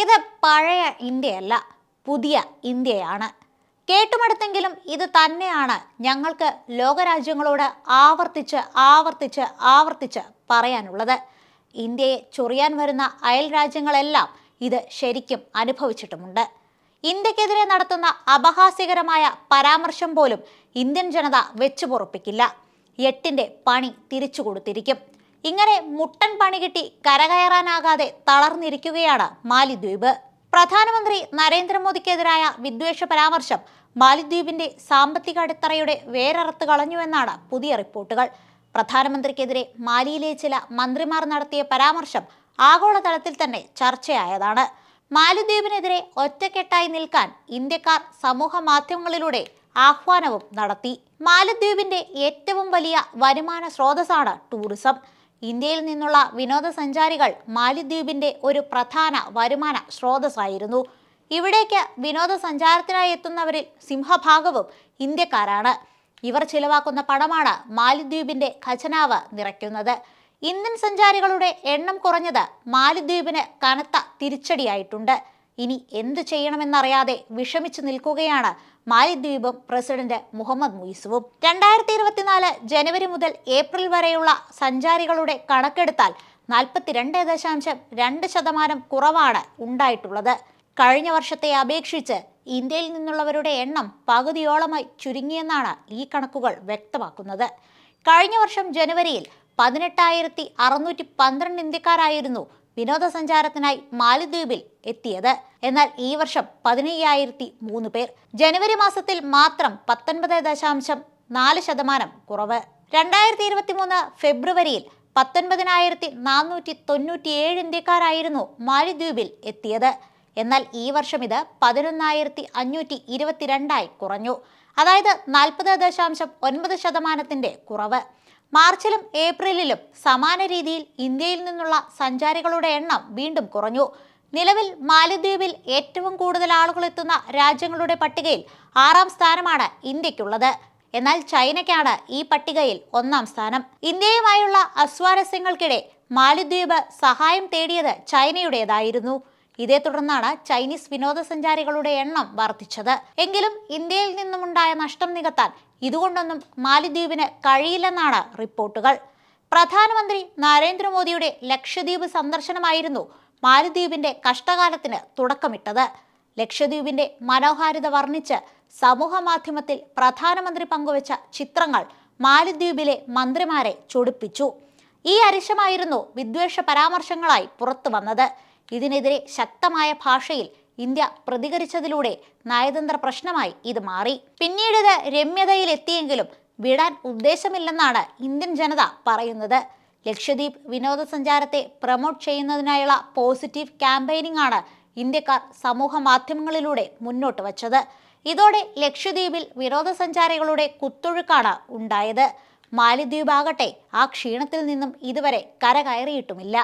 ഇത് പഴയ ഇന്ത്യയല്ല പുതിയ ഇന്ത്യയാണ്. കേട്ടുമടുത്തെങ്കിലും ഇത് തന്നെയാണ് ഞങ്ങൾക്ക് ലോകരാജ്യങ്ങളോട് ആവർത്തിച്ച് ആവർത്തിച്ച് ആവർത്തിച്ച് പറയാനുള്ളത്. ഇന്ത്യയെ ചൊറിയാൻ വരുന്ന അയൽ രാജ്യങ്ങളെല്ലാം ഇത് ശരിക്കും അനുഭവിച്ചിട്ടുമുണ്ട്. ഇന്ത്യക്കെതിരെ നടത്തുന്ന അപഹാസ്യകരമായ പരാമർശം പോലും ഇന്ത്യൻ ജനത വെച്ചു എട്ടിന്റെ പണി തിരിച്ചു കൊടുത്തിരിക്കും ഇങ്ങനെ മുട്ടൻ പണി കിട്ടി കരകയറാനാകാതെ തളർന്നിരിക്കുകയാണ് മാലിദ്വീപ്. പ്രധാനമന്ത്രി നരേന്ദ്രമോദിക്കെതിരായ വിദ്വേഷ പരാമർശം മാലിദ്വീപിന്റെ സാമ്പത്തിക അടിത്തറയുടെ വേരറുത്ത് കളഞ്ഞുവെന്നാണ് പുതിയ റിപ്പോർട്ടുകൾ. പ്രധാനമന്ത്രിക്കെതിരെ മാലിയിലെ ചില മന്ത്രിമാർ നടത്തിയ പരാമർശം ആഗോളതലത്തിൽ തന്നെ ചർച്ചയായതാണ്. മാലിദ്വീപിനെതിരെ ഒറ്റക്കെട്ടായി നിൽക്കാൻ ഇന്ത്യക്കാർ സമൂഹ മാധ്യമങ്ങളിലൂടെ ആഹ്വാനവും നടത്തി. മാലദ്വീപിന്റെ ഏറ്റവും വലിയ വരുമാന സ്രോതസ്സാണ് ടൂറിസം. ഇന്ത്യയിൽ നിന്നുള്ള വിനോദസഞ്ചാരികൾ മാലിദ്വീപിന്റെ ഒരു പ്രധാന വരുമാന സ്രോതസ്സായിരുന്നു. ഇവിടേക്ക് വിനോദസഞ്ചാരത്തിനായി എത്തുന്നവരിൽ സിംഹഭാഗവും ഇന്ത്യക്കാരാണ്. ഇവർ ചിലവാക്കുന്ന പണമാണ് മാലിദ്വീപിന്റെ ഖജനാവ് നിറയ്ക്കുന്നത്. ഇന്ത്യൻ സഞ്ചാരികളുടെ എണ്ണം കുറഞ്ഞത് മാലിദ്വീപിന് കനത്ത തിരിച്ചടിയായിട്ടുണ്ട്. ഇനി എന്ത് ചെയ്യണമെന്നറിയാതെ വിഷമിച്ചു നിൽക്കുകയാണ് മാലിദ്വീപും പ്രസിഡന്റ് മുഹമ്മദ് മുയിസുവും. രണ്ടായിരത്തി ഇരുപത്തിനാല് ജനുവരി മുതൽ ഏപ്രിൽ വരെയുള്ള സഞ്ചാരികളുടെ കണക്കെടുത്താൽ നാൽപ്പത്തിരണ്ട് ദശാംശം രണ്ട് ശതമാനം കുറവാണ് ഉണ്ടായിട്ടുള്ളത്. കഴിഞ്ഞ വർഷത്തെ അപേക്ഷിച്ച് ഇന്ത്യയിൽ നിന്നുള്ളവരുടെ എണ്ണം പകുതിയോളമായി ചുരുങ്ങിയെന്നാണ് ഈ കണക്കുകൾ വ്യക്തമാക്കുന്നത്. കഴിഞ്ഞ വർഷം ജനുവരിയിൽ പതിനെട്ടായിരത്തി അറുന്നൂറ്റി പന്ത്രണ്ട് ഇന്ത്യക്കാരായിരുന്നു വിനോദസഞ്ചാരത്തിനായി മാലിദ്വീപിൽ എത്തിയത്. എന്നാൽ ഈ വർഷം പതിനയ്യായിരത്തി മൂന്ന് പേർ. ജനുവരി മാസത്തിൽ മാത്രം പത്തൊൻപത് ദശാംശം നാല് ശതമാനം കുറവ്. രണ്ടായിരത്തി ഇരുപത്തി മൂന്ന് ഫെബ്രുവരിയിൽ പത്തൊൻപതിനായിരത്തി നാനൂറ്റി തൊണ്ണൂറ്റിയേഴ് ഇന്ത്യക്കാരായിരുന്നു മാലിദ്വീപിൽ എത്തിയത്. എന്നാൽ ഈ വർഷം ഇത് പതിനൊന്നായിരത്തി അഞ്ഞൂറ്റി ഇരുപത്തിരണ്ടായി കുറഞ്ഞു. അതായത് നാൽപ്പത് ദശാംശം ഒൻപത് ശതമാനത്തിന്റെ കുറവ്. മാർച്ചിലും ഏപ്രിലിലും സമാന രീതിയിൽ ഇന്ത്യയിൽ നിന്നുള്ള സഞ്ചാരികളുടെ എണ്ണം വീണ്ടും കുറഞ്ഞു. നിലവിൽ മാലദ്വീപിൽ ഏറ്റവും കൂടുതൽ ആളുകൾ എത്തുന്ന രാജ്യങ്ങളുടെ പട്ടികയിൽ ആറാം സ്ഥാനമാണ് ഇന്ത്യക്കുള്ളത്. എന്നാൽ ചൈനയ്ക്കാണ് ഈ പട്ടികയിൽ ഒന്നാം സ്ഥാനം. ഇന്ത്യയുമായുള്ള അസ്വാരസ്യങ്ങൾക്കിടെ മാലദ്വീപ് സഹായം തേടിയത് ചൈനയുടേതായിരുന്നു. ഇതേ തുടർന്നാണ് ചൈനീസ് വിനോദസഞ്ചാരികളുടെ എണ്ണം വർദ്ധിച്ചത്. എങ്കിലും ഇന്ത്യയിൽ നിന്നുമുണ്ടായ നഷ്ടം നികത്താൻ ഇതുകൊണ്ടൊന്നും മാലിദ്വീപിന് കഴിയില്ലെന്നാണ് റിപ്പോർട്ടുകൾ. പ്രധാനമന്ത്രി നരേന്ദ്രമോദിയുടെ ലക്ഷദ്വീപ് സന്ദർശനമായിരുന്നു മാലിദ്വീപിന്റെ കഷ്ടകാലത്തിന് തുടക്കമിട്ടത്. ലക്ഷദ്വീപിന്റെ മനോഹാരിത വർണിച്ച് സമൂഹ മാധ്യമത്തിൽ പ്രധാനമന്ത്രി പങ്കുവച്ച ചിത്രങ്ങൾ മാലിദ്വീപിലെ മന്ത്രിമാരെ ചൊടിപ്പിച്ചു. ഈ അരിശമായിരുന്നു വിദ്വേഷ പരാമർശങ്ങളായി പുറത്തു വന്നത് ഇതിനെതിരെ ശക്തമായ ഭാഷയിൽ ഇന്ത്യ പ്രതികരിച്ചതിലൂടെ നയതന്ത്ര പ്രശ്നമായി ഇത് മാറി. പിന്നീട് ഇത് രമ്യതയിൽ എത്തിയെങ്കിലും വിടാൻ ഉദ്ദേശമില്ലെന്നാണ് ഇന്ത്യൻ ജനത പറയുന്നത്. ലക്ഷദ്വീപ് വിനോദസഞ്ചാരത്തെ പ്രമോട്ട് ചെയ്യുന്നതിനായുള്ള പോസിറ്റീവ് ക്യാമ്പയിനിംഗ് ആണ് ഇന്ത്യക്കാർ സമൂഹ മാധ്യമങ്ങളിലൂടെ മുന്നോട്ട് വച്ചത്. ഇതോടെ ലക്ഷദ്വീപിൽ വിനോദസഞ്ചാരികളുടെ കുത്തൊഴുക്കാണ് ഉണ്ടായത്. മാലിദ്വീപ് ആകട്ടെ ആ ക്ഷീണത്തിൽ നിന്നും ഇതുവരെ കരകയറിയിട്ടുമില്ല.